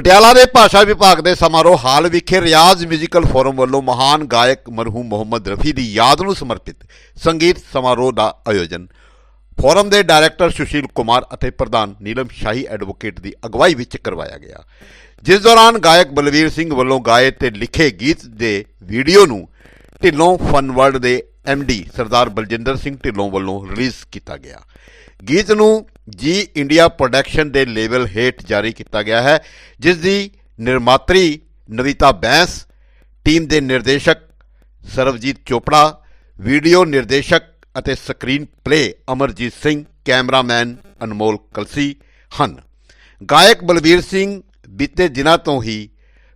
ਪਟਿਆਲਾ ਦੇ ਭਾਸ਼ਾ ਵਿਭਾਗ ਦੇ ਸਮਾਰੋਹ ਹਾਲ ਵਿਖੇ ਰਿਆਜ਼ ਮਿਊਜ਼ੀਕਲ ਫੋਰਮ ਵੱਲੋਂ ਮਹਾਨ ਗਾਇਕ ਮਰਹੂਮ ਮੁਹੰਮਦ ਰਫੀ ਦੀ ਯਾਦ ਨੂੰ ਸਮਰਪਿਤ ਸੰਗੀਤ ਸਮਾਰੋਹ ਦਾ ਆਯੋਜਨ। ਫੋਰਮ ਦੇ ਡਾਇਰੈਕਟਰ ਸੁਸ਼ੀਲ ਕੁਮਾਰ ਅਤੇ ਪ੍ਰਧਾਨ ਨੀਲਮ ਸ਼ਾਹੀ ਐਡਵੋਕੇਟ ਦੀ ਅਗਵਾਈ ਵਿੱਚ ਕਰਵਾਇਆ ਗਿਆ। ਜਿਸ ਦੌਰਾਨ ਗਾਇਕ ਬਲਵੀਰ ਸਿੰਘ ਵੱਲੋਂ ਗਾਏ ਤੇ ਲਿਖੇ ਗੀਤ ਦੇ ਵੀਡੀਓ ਨੂੰ ਢਿੱਲੋਂ ਫਨ ਵਰਲਡ ਦੇ ਡੀ ਸਰਦਾਰ ਬਲਜਿੰਦਰ ਸਿੰਘ ਢਿੱਲੋਂ ਵੱਲੋਂ ਰਿਲੀਜ਼ ਕੀਤਾ ਗਿਆ। ਗੀਤ ਨੂੰ ਜੀ ਇੰਡੀਆ ਪ੍ਰੋਡਕਸ਼ਨ ਦੇ ਲੇਬਲ ਹੇਠ ਜਾਰੀ ਕੀਤਾ ਗਿਆ ਹੈ, ਜਿਸ ਦੀ ਨਿਰਮਾਤਰੀ ਨਵੀਤਾ ਬੈਂਸ, ਟੀਮ ਦੇ ਨਿਰਦੇਸ਼ਕ ਸਰਵਜੀਤ ਚੋਪੜਾ, ਵੀਡੀਓ ਨਿਰਦੇਸ਼ਕ ਅਤੇ screen play Amarjeet Singh, cameraman Anmol Kalsi ਹਨ। ਗਾਇਕ ਬਲਵੀਰ ਸਿੰਘ ਬੀਤੇ ਦਿਨਾਂ ਤੋਂ ਹੀ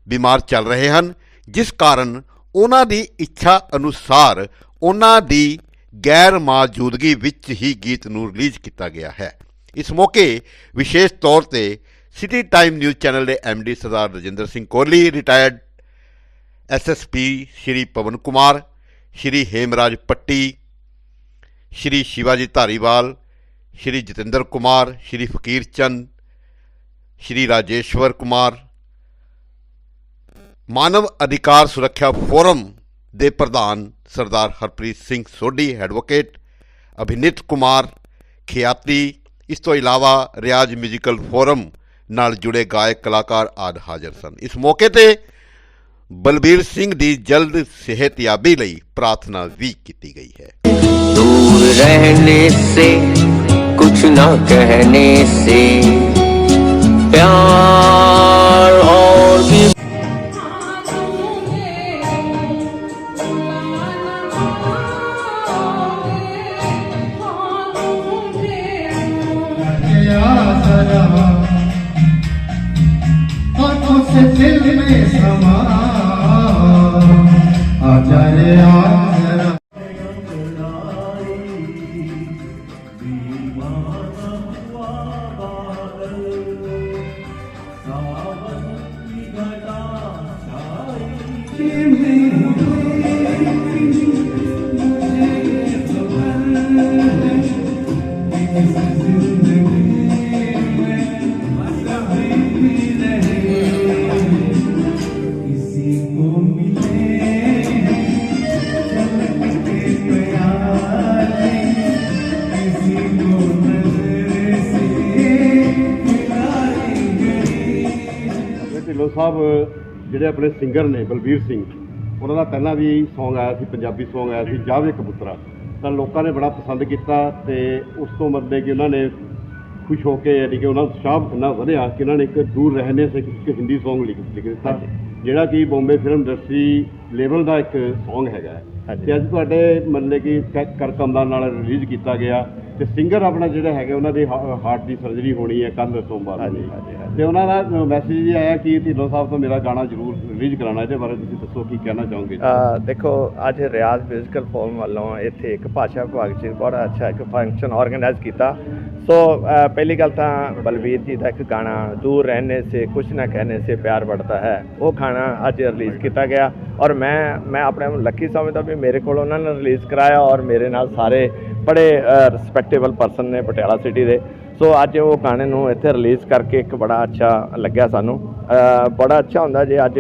ਬਿਮਾਰ ਚੱਲ ਰਹੇ ਹਨ, ਜਿਸ ਕਾਰਨ ਉਹਨਾਂ ਦੀ ਇੱਛਾ ਅਨੁਸਾਰ ਉਹਨਾਂ ਦੀ ਗੈਰ ਮੌਜੂਦਗੀ ਵਿੱਚ ਹੀ ਗੀਤ ਨੂੰ ਰਿਲੀਜ਼ ਕੀਤਾ ਗਿਆ ਹੈ। ਇਸ ਮੌਕੇ ਵਿਸ਼ੇਸ਼ ਤੌਰ ਤੇ ਸਿਟੀ ਟਾਈਮ ਨਿਊਜ਼ ਚੈਨਲ ਦੇ D Sardar Rajinder Singh Kohli retired SSP Shri Pawan Kumar, Shri Hemraj Patti, Shri Shivaji Dhariwal, Shri Jatinder Kumar, Shri Fakir Chand, Shri ਰਾਜੇਸ਼ਵਰ Kumar, ਮਾਨਵ ਅਧਿਕਾਰ ਸੁਰੱਖਿਆ ਫੋਰਮ ਦੇ ਪ੍ਰਧਾਨ ਸਰਦਾਰ ਹਰਪ੍ਰੀਤ ਸਿੰਘ ਸੋਢੀ ਐਡਵੋਕੇਟ ਅਭਿਨਿਤ ਕੁਮਾਰ ਖਿਆਤੀ, ਇਸ ਤੋਂ ਇਲਾਵਾ ਰਿਆਜ਼ 뮤지컬 ਫੋਰਮ ਨਾਲ ਜੁੜੇ ਗਾਇਕ ਕਲਾਕਾਰ ਆਦ ਹਾਜ਼ਰ ਸਨ। ਇਸ ਮੌਕੇ ਤੇ ਬਲਬੀਰ ਸਿੰਘ ਦੀ ਜਲਦ ਸਿਹਤਯਾਬੀ ਲਈ ਪ੍ਰਾਰਥਨਾ ਵੀ ਕੀਤੀ ਗਈ ਹੈ। ਦੂਰ ਰਹਿਣੇ ਸੇ ਕੁਝ ਨਾ ਕਹਿਣੇ ਸੇ, ਪਿਆਰ ਔਰ ਵੀ ਢਿੱਲੋਂ ਸਾਹਿਬ ਜਿਹੜੇ ਆਪਣੇ ਸਿੰਗਰ ਨੇ ਬਲਬੀਰ ਸਿੰਘ ਉਹਨਾਂ ਦਾ ਪਹਿਲਾਂ ਵੀ Song ਆਇਆ ਸੀ ਪੰਜਾਬੀ Song ਆਇਆ ਸੀ ਜਾਵੇ ਕਬੂਤਰਾ। ਤਾਂ ਲੋਕਾਂ ਨੇ ਬੜਾ ਪਸੰਦ ਕੀਤਾ ਤੇ ਉਸ ਤੋਂ ਮਤਲਬ ਕਿ ਉਹਨਾਂ ਨੇ ਖੁਸ਼ ਹੋ ਕੇ ਯਾਨੀ ਕਿ ਉਹਨਾਂ ਦਾ ਉਤਸ਼ਾਹ ਇੰਨਾ ਵਧਿਆ ਕਿ ਉਹਨਾਂ ਨੇ ਇੱਕ ਦੂਰ ਰਹਿਣੇ ਸੇ ਇੱਕ ਹਿੰਦੀ Song ਲਿਖ ਲਿਖ ਦਿੱਤਾ। ਜਿਹੜਾ ਕਿ ਬੰਬੇ ਫਿਲਮ ਇੰਡਸਟਰੀ ਲੈਵਲ ਦਾ ਇੱਕ Song ਹੈਗਾ। ਤੇ ਅੱਜ ਤੁਹਾਡੇ ਮਤਲਬ ਕਿ ਕ- ਕਰ ਕਮਲਾਂ ਨਾਲ ਰਿਲੀਜ਼ ਕੀਤਾ ਗਿਆ। ਤੇ ਸਿੰਗਰ ਆਪਣਾ ਜਿਹੜਾ ਹੈਗਾ ਉਹਨਾਂ ਦੀ ਹਾਰਟ ਦੀ ਸਰਜਰੀ ਹੋਣੀ ਹੈ ਕੱਲ ਸੋਮਵਾਰ ਨੂੰ। ਤੇ ਉਹਨਾਂ ਦਾ ਮੈਸੇਜ ਇਹ ਆਇਆ ਕਿ ਢਿੱਲੋਂ ਸਾਹਿਬ ਤੋਂ ਮੇਰਾ ਗਾਣਾ ਜ਼ਰੂਰ ਰਿਲੀਜ਼ ਕਰਾਣਾ ਇਹਦੇ ਬਾਰੇ ਤੁਸੀਂ ਦੱਸੋ ਕੀ ਕਹਿਣਾ ਚਾਹੋਗੇ? ਦੇਖੋ ਅੱਜ ਰਿਆਜ਼ ਮਿਊਜ਼ੀਕਲ ਫੋਰਮ ਵੱਲੋਂ ਇੱਥੇ ਇੱਕ ਭਾਸ਼ਾ ਵਿਭਾਗ 'ਚ ਬੜਾ ਅੱਛਾ ਇੱਕ ਫੰਕਸ਼ਨ ਆਰਗੇਨਾਈਜ਼ ਕੀਤਾ। ਸੋ ਪਹਿਲੀ ਗੱਲ ਤਾਂ ਬਲਬੀਰ ਜੀ ਦਾ ਇੱਕ ਗਾਣਾ ਦੂਰ ਰਹਿਣੇ ਸੇ ਕੁਛ ਨਾ ਕਹਿਣੇ ਸੇ ਪਿਆਰ ਵੱਧਦਾ ਹੈ। ਉਹ ਖਾਣਾ ਅੱਜ ਰਿਲੀਜ਼ ਕੀਤਾ ਗਿਆ। ਔਰ ਮੈਂ ਮੈਂ ਆਪਣੇ ਆਪ ਨੂੰ ਲੱਕੀ ਸਮਝਦਾ ਵੀ ਮੇਰੇ ਕੋਲ ਉਹਨਾਂ ਨੇ ਰਿਲੀਜ਼ ਕਰਾਇਆ ਔਰ ਮੇਰੇ ਨਾਲ ਸਾਰੇ ਬੜੇ ਰਿਸਪੈਕਟੇਬਲ ਪਰਸਨ ਨੇ ਪਟਿਆਲਾ ਸਿਟੀ ਦੇ। ਸੋ ਅੱਜ ਉਹ ਗਾਣੇ ਨੂੰ ਇੱਥੇ ਰਿਲੀਜ਼ ਕਰਕੇ ਇੱਕ ਬੜਾ ਅੱਛਾ ਲੱਗਿਆ ਸਾਨੂੰ। ਬੜਾ ਅੱਛਾ ਹੁੰਦਾ ਜੇ ਅੱਜ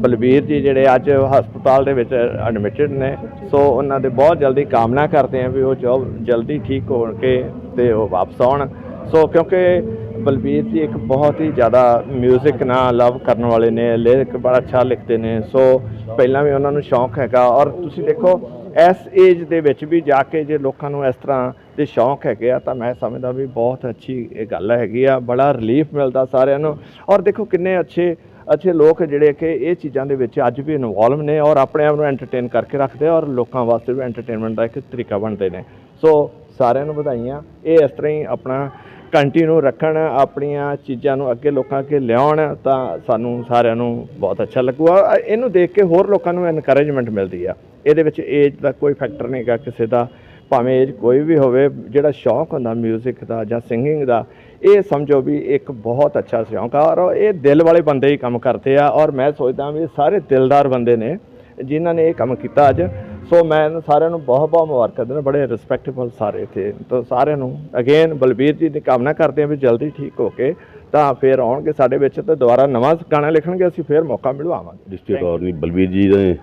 ਬਲਬੀਰ ਜੀ ਜਿਹੜੇ ਅੱਜ ਹਸਪਤਾਲ ਦੇ ਵਿੱਚ ਐਡਮਿਟਡ ਨੇ। ਸੋ ਉਹਨਾਂ ਦੇ ਬਹੁਤ ਜਲਦੀ ਕਾਮਨਾ ਕਰਦੇ ਹਾਂ ਵੀ ਉਹ ਜੋ ਜਲਦੀ ਠੀਕ ਹੋ ਕੇ ਤੇ ਉਹ ਵਾਪਸ ਆਉਣ। ਸੋ ਕਿਉਂਕਿ ਬਲਬੀਰ ਜੀ ਇੱਕ ਬਹੁਤ ਹੀ ਜ਼ਿਆਦਾ 뮤직 ਨਾਲ ਲਵ ਕਰਨ ਵਾਲੇ ਨੇ ਲਿਰਿਕ ਬੜਾ ਅੱਛਾ ਲਿਖਦੇ ਨੇ। ਸੋ ਪਹਿਲਾਂ ਵੀ ਉਹਨਾਂ ਨੂੰ ਸ਼ੌਂਕ ਹੈਗਾ। ਔਰ ਤੁਸੀਂ ਦੇਖੋ ਇਸ ਏਜ ਦੇ ਵਿੱਚ ਵੀ ਜਾ ਕੇ ਜੇ ਲੋਕਾਂ ਨੂੰ ਇਸ ਤਰ੍ਹਾਂ ਦੇ ਸ਼ੌਂਕ ਹੈਗੇ ਆ, ਤਾਂ ਮੈਂ ਸਮਝਦਾ ਵੀ ਬਹੁਤ ਅੱਛੀ ਇਹ ਗੱਲ ਹੈਗੀ ਆ, ਬੜਾ ਰਿਲੀਫ ਮਿਲਦਾ ਸਾਰਿਆਂ ਨੂੰ। ਔਰ ਦੇਖੋ ਕਿੰਨੇ ਅੱਛੇ ਅੱਛੇ ਲੋਕ ਜਿਹੜੇ ਕਿ ਇਹ ਚੀਜ਼ਾਂ ਦੇ ਵਿੱਚ ਅੱਜ ਵੀ ਇਨਵੋਲਵ ਨੇ ਔਰ ਆਪਣੇ ਆਪ ਨੂੰ ਐਂਟਰਟੇਨ ਕਰਕੇ ਰੱਖਦੇ ਔਰ ਲੋਕਾਂ ਵਾਸਤੇ ਵੀ ਐਂਟਰਟੇਨਮੈਂਟ ਦਾ ਇੱਕ ਤਰੀਕਾ ਬਣਦੇ ਨੇ। ਸੋ ਸਾਰਿਆਂ ਨੂੰ ਵਧਾਈਆਂ। ਇਹ ਇਸ ਤਰ੍ਹਾਂ ਹੀ ਆਪਣਾ ਕੰਟੀਨਿਊ ਰੱਖਣ, ਆਪਣੀਆਂ ਚੀਜ਼ਾਂ ਨੂੰ ਅੱਗੇ ਲੋਕਾਂ ਅੱਗੇ ਲਿਆਉਣ, ਤਾਂ ਸਾਨੂੰ ਸਾਰਿਆਂ ਨੂੰ ਬਹੁਤ ਅੱਛਾ ਲੱਗੂਗਾ। ਇਹਨੂੰ ਦੇਖ ਕੇ ਹੋਰ ਲੋਕਾਂ ਨੂੰ ਐਨਕਰੇਜਮੈਂਟ ਮਿਲਦੀ ਆ। ਇਹਦੇ ਵਿੱਚ ਏਜ ਦਾ ਕੋਈ ਫੈਕਟਰ ਨਹੀਂਗਾ ਕਿਸੇ ਦਾ। ਭਾਵੇਂ ਏਜ ਕੋਈ ਵੀ ਹੋਵੇ, ਜਿਹੜਾ ਸ਼ੌਂਕ ਹੁੰਦਾ 뮤직 ਦਾ ਜਾਂ ਸਿੰਗਿੰਗ ਦਾ, ਇਹ ਸਮਝੋ ਵੀ ਇੱਕ ਬਹੁਤ ਅੱਛਾ ਸ਼ੌਕ ਆ। ਔਰ ਇਹ ਦਿਲ ਵਾਲੇ ਬੰਦੇ ਹੀ ਕੰਮ ਕਰਦੇ ਆ। ਔਰ ਮੈਂ ਸੋਚਦਾ ਵੀ ਸਾਰੇ ਦਿਲਦਾਰ ਬੰਦੇ ਨੇ, ਜਿਨ੍ਹਾਂ ਨੇ ਇਹ ਕੰਮ ਕੀਤਾ ਅੱਜ ਸੋ ਮੈਂ ਇਹਨਾਂ ਸਾਰਿਆਂ ਨੂੰ ਬਹੁਤ ਬਹੁਤ ਮੁਬਾਰਕਾਂ ਦਿੰਦਾ, ਬੜੇ ਰਿਸਪੈਕਟਫੁਲ ਸਾਰੇ ਇਥੇ। ਤਾਂ ਸਾਰਿਆਂ ਨੂੰ ਅਗੇਨ ਬਲਬੀਰ ਜੀ ਦੀ ਕਾਮਨਾ ਕਰਦੇ ਹਾਂ ਵੀ ਜਲਦੀ ਠੀਕ ਹੋ ਕੇ ਤਾਂ ਫੇਰ ਆਉਣਗੇ ਸਾਡੇ ਵਿੱਚ ਤੇ ਦੁਬਾਰਾ ਨਵਾਂ ਗਾਣਾ ਲਿਖਣਗੇ, ਅਸੀਂ ਫੇਰ ਮੌਕਾ ਮਿਲਵਾਵਾਂਗੇ। ਡਿਸਟ੍ਰਿਕਟ ਆਰਨੀ ਬਲਬੀਰ ਜੀ ਨੇ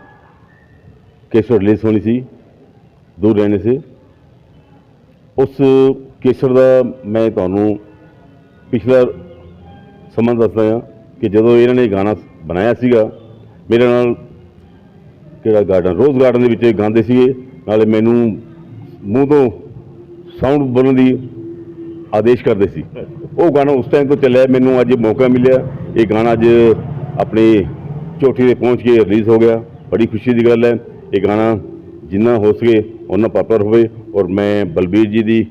ਕੇਸਰ ਰਿਲੀਜ਼ ਹੋਣੀ ਸੀ, ਦੂਰ ਰਹਿਣੇ ਸੀ। ਉਸ ਕੇਸਰ ਦਾ ਮੈਂ ਤੁਹਾਨੂੰ ਪਿਛਲਾ ਸਮਾਂ ਦੱਸਦਾ ਹਾਂ ਕਿ ਜਦੋਂ ਇਹਨਾਂ ਨੇ ਗਾਣਾ ਬਣਾਇਆ ਸੀਗਾ, ਮੇਰੇ ਨਾਲ ਕਿਹੜਾ ਗਾਰਡਨ ਰੋਜ਼ ਗਾਰਡਨ ਦੇ ਵਿੱਚ ਗਾਉਂਦੇ ਸੀਗੇ। ਨਾਲੇ ਮੈਨੂੰ ਮੂੰਹ ਤੋਂ ਸਾਊਂਡ ਬੋਲਣ ਦੀ ਆਦੇਸ਼ ਕਰਦੇ ਸੀ। ਉਹ ਗਾਣਾ ਉਸ ਟਾਈਮ ਤੋਂ ਚੱਲਿਆ। ਮੈਨੂੰ ਅੱਜ ਮੌਕਾ ਮਿਲਿਆ। ਇਹ ਗਾਣਾ ਅੱਜ ਆਪਣੀ ਚੋਟੀ ਤੇ ਪਹੁੰਚ ਕੇ ਰਿਲੀਜ਼ ਹੋ ਗਿਆ। ਬੜੀ ਖੁਸ਼ੀ ਦੀ ਗੱਲ ਹੈ। ਇਹ ਗਾਣਾ ਜਿੰਨਾ ਹੋ ਸਕੇ ਉਹਨਾਂ ਪਾਪੂਲਰ ਹੋਵੇ। ਔਰ ਮੈਂ ਬਲਬੀਰ ਜੀ ਦੀ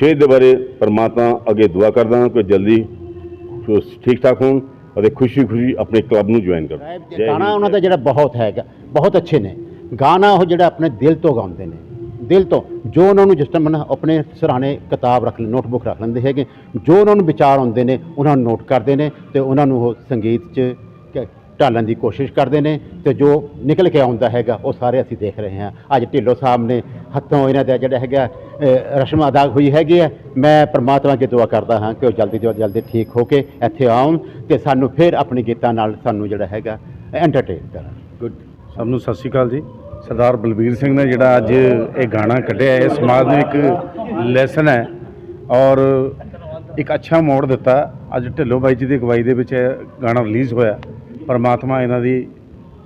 ਸਿਹਤ ਦੇ ਬਾਰੇ ਪਰਮਾਤਮਾ ਅੱਗੇ ਦੁਆ ਕਰਦਾ ਕਿ ਜਲਦੀ ਠੀਕ ਠਾਕ ਹੋਣ ਅਤੇ ਖੁਸ਼ੀ ਖੁਸ਼ੀ ਆਪਣੇ ਕਲੱਬ ਨੂੰ ਜੁਆਇਨ ਕਰਨ। ਗਾਣਾ ਉਹਨਾਂ ਦਾ ਜਿਹੜਾ ਬਹੁਤ ਹੈਗਾ। ਬਹੁਤ ਅੱਛੇ ਨੇ। ਗਾਣਾ ਉਹ ਜਿਹੜਾ ਆਪਣੇ ਦਿਲ ਤੋਂ ਗਾਉਂਦੇ ਨੇ। ਦਿਲ ਤੋਂ, ਜੋ ਉਹਨਾਂ ਨੂੰ ਜਿਸ ਟਾਈਮ ਨਾ ਆਪਣੇ ਸਰਾਣੇ ਕਿਤਾਬ ਰੱਖ ਲੈ, ਨੋਟਬੁੱਕ ਰੱਖ ਲੈਂਦੇ ਹੈਗੇ, ਜੋ ਉਹਨਾਂ ਨੂੰ ਵਿਚਾਰ ਆਉਂਦੇ ਨੇ, ਉਹਨਾਂ ਨੂੰ ਨੋਟ ਕਰਦੇ ਨੇ ਤੇ ਉਹਨਾਂ ਨੂੰ ਉਹ ਸੰਗੀਤ 'ਚ ਢਾਲਣ ਦੀ ਕੋਸ਼ਿਸ਼ ਕਰਦੇ ਨੇ ਤੇ ਜੋ ਨਿਕਲ ਕੇ ਆਉਂਦਾ ਹੈਗਾ, ਉਹ ਸਾਰੇ ਅਸੀਂ ਦੇਖ ਰਹੇ ਹਾਂ। ਅੱਜ ਢਿੱਲੋਂ ਸਾਹਿਬ ਨੇ ਹੱਥੋਂ ਇਹਨਾਂ ਦਾ ਜਿਹੜਾ ਹੈਗਾ ਰਸਮ ਅਦਾ ਹੋਈ ਹੈਗੀ ਹੈ। ਮੈਂ ਪ੍ਰਮਾਤਮਾ ਅੱਗੇ ਦੁਆ ਕਰਦਾ ਹਾਂ ਕਿ ਉਹ ਜਲਦੀ ਤੋਂ ਜਲਦੀ ਠੀਕ ਹੋ ਕੇ ਇੱਥੇ ਆਉਣ ਤੇ ਸਾਨੂੰ ਫਿਰ ਆਪਣੇ ਗੀਤਾਂ ਨਾਲ ਸਾਨੂੰ ਜਿਹੜਾ ਹੈਗਾ ਐਂਟਰਟੇਨ ਕਰਨ। ਗੁੱਡ ਸਭ ਨੂੰ ਸਤਿ ਸ਼੍ਰੀ ਅਕਾਲ ਜੀ। ਸਰਦਾਰ ਬਲਬੀਰ ਸਿੰਘ ਨੇ ਜਿਹੜਾ ਅੱਜ ਇਹ ਗਾਣਾ ਕੱਢਿਆ ਇਹ ਸਮਾਜ ਨੂੰ ਇੱਕ ਲੈਸਨ ਹੈ ਔਰ ਇੱਕ ਅੱਛਾ ਮੋੜ ਦਿੱਤਾ। ਅੱਜ ਢਿੱਲੋਂ ਬਾਈ ਜੀ ਦੀ ਅਗਵਾਈ ਦੇ ਵਿੱਚ ਇਹ ਗਾਣਾ ਰਿਲੀਜ਼ ਹੋਇਆ। ਪਰਮਾਤਮਾ ਇਹਨਾਂ ਦੀ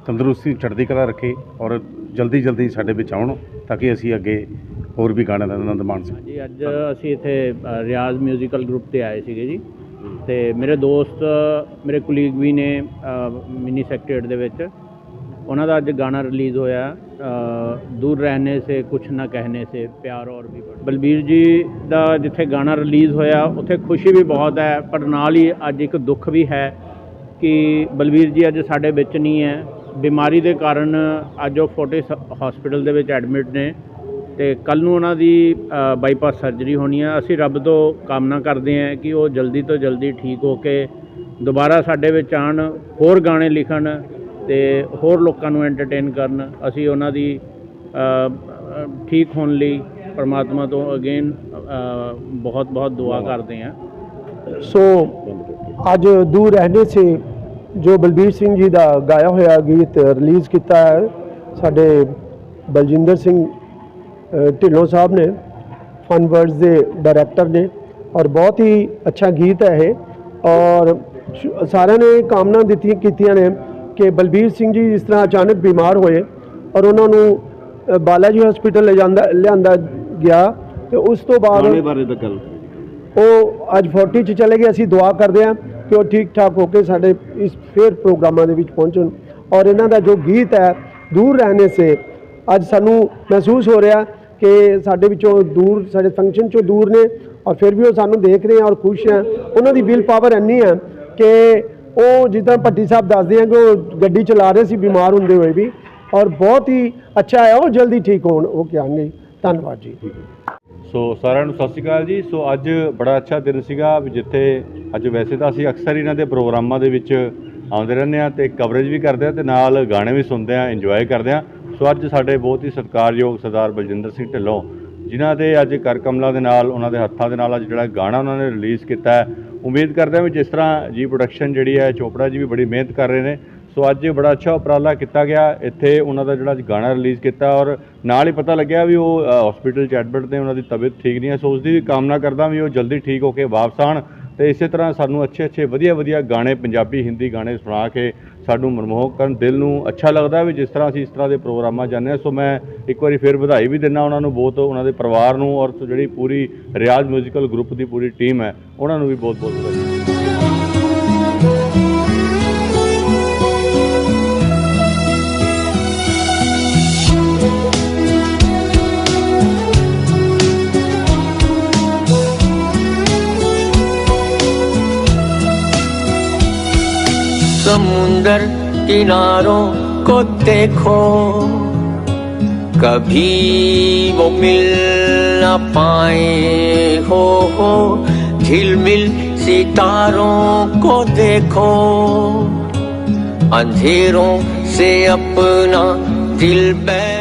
ਤੰਦਰੁਸਤੀ ਚੜ੍ਹਦੀ ਕਲਾ ਰੱਖੇ ਔਰ ਜਲਦੀ ਜਲਦੀ ਸਾਡੇ ਵਿੱਚ ਆਉਣ ਤਾਂ ਕਿ ਅਸੀਂ ਅੱਗੇ ਹੋਰ ਵੀ ਗਾਣਿਆਂ ਦਾ ਆਨੰਦ ਮਾਣ ਸਕੀਏ। ਜੀ ਅੱਜ ਅਸੀਂ ਇੱਥੇ ਰਿਆਜ਼ ਮਿਊਜ਼ੀਕਲ ਗਰੁੱਪ ਤੇ ਆਏ ਸੀਗੇ ਜੀ। ਤੇ ਮੇਰੇ ਦੋਸਤ, ਮੇਰੇ ਕੁਲੀਗ ਵੀ ਨੇ ਮਿਨੀ ਸੈਕਟਰੀਏਟ ਦੇ ਵਿੱਚ। ਉਹਨਾਂ ਦਾ ਅੱਜ ਗਾਣਾ ਰਿਲੀਜ਼ ਹੋਇਆ ਦੂਰ ਰਹਿਣੇ ਸੇ ਕੁਛ ਨਾ ਕਹਿਣੇ ਸੇ, ਪਿਆਰ ਔਰ ਵੀ ਬਲਬੀਰ ਜੀ ਦਾ ਜਿੱਥੇ ਗਾਣਾ ਰਿਲੀਜ਼ ਹੋਇਆ, ਉੱਥੇ ਖੁਸ਼ੀ ਵੀ ਬਹੁਤ ਹੈ, ਪਰ ਨਾਲ ਹੀ ਅੱਜ ਇੱਕ ਦੁੱਖ ਵੀ ਹੈ ਕਿ ਬਲਬੀਰ ਜੀ ਅੱਜ ਸਾਡੇ ਵਿੱਚ ਨਹੀਂ ਹੈ। ਬਿਮਾਰੀ ਦੇ ਕਾਰਨ ਅੱਜ ਉਹ ਫੋਰਟਿਸ ਹਸਪੀਟਲ ਦੇ ਵਿੱਚ ਐਡਮਿਟ ਨੇ ਤੇ ਕੱਲ ਨੂੰ ਉਹਨਾਂ ਦੀ ਬਾਈਪਾਸ ਸਰਜਰੀ ਹੋਣੀ ਹੈ ਅਸੀਂ ਰੱਬ ਤੋਂ ਕਾਮਨਾ ਕਰਦੇ ਹਾਂ ਕਿ ਉਹ ਜਲਦੀ ਤੋਂ ਜਲਦੀ ਠੀਕ ਹੋ ਕੇ ਦੁਬਾਰਾ ਸਾਡੇ ਵਿੱਚ ਆਣ ਹੋਰ ਗਾਣੇ ਲਿਖਣ ਤੇ ਹੋਰ ਲੋਕਾਂ ਨੂੰ ਐਂਟਰਟੇਨ ਕਰਨ, ਅਸੀਂ ਉਹਨਾਂ ਦੀ ਠੀਕ ਹੋਣ ਲਈ ਪਰਮਾਤਮਾ ਤੋਂ ਅਗੇਨ ਬਹੁਤ ਬਹੁਤ ਦੁਆ ਕਰਦੇ ਹਾਂ। ਸੋ ਅੱਜ ਦੂਰ ਰਹਿਣੇ ਸੇ, ਜੋ ਬਲਬੀਰ ਸਿੰਘ ਜੀ ਦਾ ਗਾਇਆ ਹੋਇਆ ਗੀਤ ਰਿਲੀਜ਼ ਕੀਤਾ ਹੈ, ਸਾਡੇ ਬਲਜਿੰਦਰ ਸਿੰਘ ਢਿੱਲੋਂ ਸਾਹਿਬ ਨੇ ਫਨ ਵਰਡਸ ਦੇ ਡਾਇਰੈਕਟਰ ਨੇ, ਔਰ ਬਹੁਤ ਹੀ ਅੱਛਾ ਗੀਤ ਹੈ ਇਹ, ਔਰ ਸਾਰਿਆਂ ਨੇ ਕਾਮਨਾ ਦਿੱਤੀਆਂ ਕੀਤੀਆਂ ਨੇ ਕਿ ਬਲਬੀਰ ਸਿੰਘ ਜੀ ਜਿਸ ਤਰ੍ਹਾਂ ਅਚਾਨਕ ਬਿਮਾਰ ਹੋਏ ਔਰ ਉਹਨਾਂ ਨੂੰ ਬਾਲਾ ਜੀ ਹਸਪੀਟਲ ਲੈ ਜਾਂਦਾ ਲਿਆਂਦਾ ਗਿਆ ਤੇ ਉਸ ਤੋਂ ਬਾਅਦ ਗਾਣੇ ਬਾਰੇ ਤਾਂ ਗੱਲ। ਉਹ ਅੱਜ 40 ਚ ਚਲੇ ਗਏ। ਅਸੀਂ ਦੁਆ ਕਰਦੇ ਹਾਂ ਕਿ ਉਹ ਠੀਕ ਠਾਕ ਹੋ ਕੇ ਸਾਡੇ ਇਸ ਫੇਰ ਪ੍ਰੋਗਰਾਮਾਂ ਦੇ ਵਿੱਚ ਪਹੁੰਚਣ। ਔਰ ਇਹਨਾਂ ਦਾ ਜੋ ਗੀਤ ਹੈ ਦੂਰ ਰਹਿਣੇ ਸੇ ਅੱਜ ਸਾਨੂੰ ਮਹਿਸੂਸ ਹੋ ਰਿਹਾ ਕਿ ਸਾਡੇ ਵਿੱਚੋਂ ਦੂਰ ਸਾਡੇ ਫੰਕਸ਼ਨ ਚੋਂ ਦੂਰ ਨੇ। ਔਰ ਫਿਰ ਵੀ ਉਹ ਸਾਨੂੰ ਦੇਖ ਰਹੇ ਆ ਔਰ ਖੁਸ਼ ਹੈ। ਉਹਨਾਂ ਦੀ ਵਿਲ ਪਾਵਰ ਇੰਨੀ ਹੈ ਕਿ ਉਹ ਜਿੱਦਾਂ ਭੱਟੀ ਸਾਹਿਬ ਦੱਸਦੇ ਆ ਕਿ ਉਹ ਗੱਡੀ ਚਲਾ ਰਹੇ ਸੀ, ਬਿਮਾਰ ਹੁੰਦੇ ਹੋਏ ਵੀ, ਔਰ ਬਹੁਤ ਹੀ ਅੱਛਾ ਹੈ, ਉਹ ਜਲਦੀ ਠੀਕ ਹੋਣ, ਉਹ ਕਹਾਂਗੇ। ਧੰਨਵਾਦ ਜੀ। ਸੋ ਸਾਰਿਆਂ ਨੂੰ ਸਤਿ ਸ਼੍ਰੀ ਅਕਾਲ ਜੀ। ਸੋ ਅੱਜ ਬੜਾ ਅੱਛਾ ਦਿਨ ਸੀਗਾ ਜਿੱਥੇ ਅੱਜ ਵੈਸੇ ਤਾਂ ਅਸੀਂ ਅਕਸਰ ਇਹਨਾਂ ਦੇ ਪ੍ਰੋਗਰਾਮਾਂ ਦੇ ਵਿੱਚ ਆਉਂਦੇ ਰਹਿੰਦੇ ਆ ਤੇ ਕਵਰੇਜ ਵੀ ਕਰਦੇ ਆ ਤੇ ਨਾਲ ਗਾਣੇ ਵੀ ਸੁਣਦੇ ਆ ਇੰਜੋਏ ਕਰਦੇ ਆ ਸੋ ਅੱਜ ਸਾਡੇ ਬਹੁਤ ਹੀ ਸਤਿਕਾਰਯੋਗ ਸਰਦਾਰ ਬਲਜਿੰਦਰ ਸਿੰਘ ਢਿੱਲੋਂ, ਜਿਨ੍ਹਾਂ ਦੇ ਅੱਜ ਕਰ ਕਮਲਾ ਦੇ ਨਾਲ, ਉਹਨਾਂ ਦੇ ਹੱਥਾਂ ਦੇ ਨਾਲ ਅੱਜ ਜਿਹੜਾ ਗਾਣਾ ਉਹਨਾਂ ਨੇ ਰਿਲੀਜ਼ ਕੀਤਾ ਹੈ ਉਮੀਦ ਕਰਦੇ ਹਾਂ ਵੀ ਜਿਸ ਤਰ੍ਹਾਂ ਜੀ ਪ੍ਰੋਡਕਸ਼ਨ ਜਿਹੜੀ ਹੈ, ਚੋਪੜਾ ਜੀ ਵੀ ਬੜੀ ਮਿਹਨਤ ਕਰ ਰਹੇ ਨੇ। ਸੋ ਅੱਜ ਬੜਾ ਅੱਛਾ ਉਪਰਾਲਾ ਕੀਤਾ ਗਿਆ। ਇੱਥੇ ਉਹਨਾਂ ਦਾ ਜਿਹੜਾ ਗਾਣਾ ਰਿਲੀਜ਼ ਕੀਤਾ ਔਰ ਨਾਲ ਹੀ ਪਤਾ ਲੱਗਿਆ ਵੀ ਉਹ ਹਸਪੀਟਲ 'ਚ ਐਡਮਿਟ ਨੇ, ਉਹਨਾਂ ਦੀ ਤਬੀਅਤ ਠੀਕ ਨਹੀਂ ਹੈ। ਸੋ ਉਸ ਦੀ ਵੀ ਕਾਮਨਾ ਕਰਦਾ ਵੀ ਉਹ ਜਲਦੀ ਠੀਕ ਹੋ ਕੇ ਵਾਪਸ ਆਉਣ। ਤੇ ਇਸੇ ਤਰ੍ਹਾਂ ਸਾਨੂੰ ਅੱਛੇ ਅੱਛੇ ਵਧੀਆ ਵਧੀਆ ਗਾਣੇ, ਪੰਜਾਬੀ, ਹਿੰਦੀ ਗਾਣੇ ਸੁਣਾ ਕੇ ਸਾਨੂੰ ਮਨਮੋਹਕ ਕਰਨ, ਦਿਲ ਨੂੰ ਅੱਛਾ ਲੱਗਦਾ ਵੀ ਜਿਸ ਤਰ੍ਹਾਂ ਅਸੀਂ ਇਸ ਤਰ੍ਹਾਂ ਦੇ ਪ੍ਰੋਗਰਾਮਾਂ ਜਾਂਦੇ ਹਾਂ। ਸੋ ਮੈਂ ਇੱਕ ਵਾਰੀ ਫਿਰ ਵਧਾਈ ਵੀ ਦਿੰਦਾ ਉਹਨਾਂ ਨੂੰ ਬਹੁਤ, ਉਹਨਾਂ ਦੇ ਪਰਿਵਾਰ ਨੂੰ ਔਰ ਜਿਹੜੀ ਪੂਰੀ ਰਿਆਜ਼ ਮਿਊਜ਼ੀਕਲ ਗਰੁੱਪ ਦੀ ਪੂਰੀ ਟੀਮ ਹੈ, ਉਹਨਾਂ ਨੂੰ ਵੀ ਬਹੁਤ ਬਹੁਤ ਵਧਾਈ समुंदर किनारों को देखो। कभी वो मिल न पाए हो हो। झिलमिल सितारों को देखो। अंधेरों से अपना दिल बैठ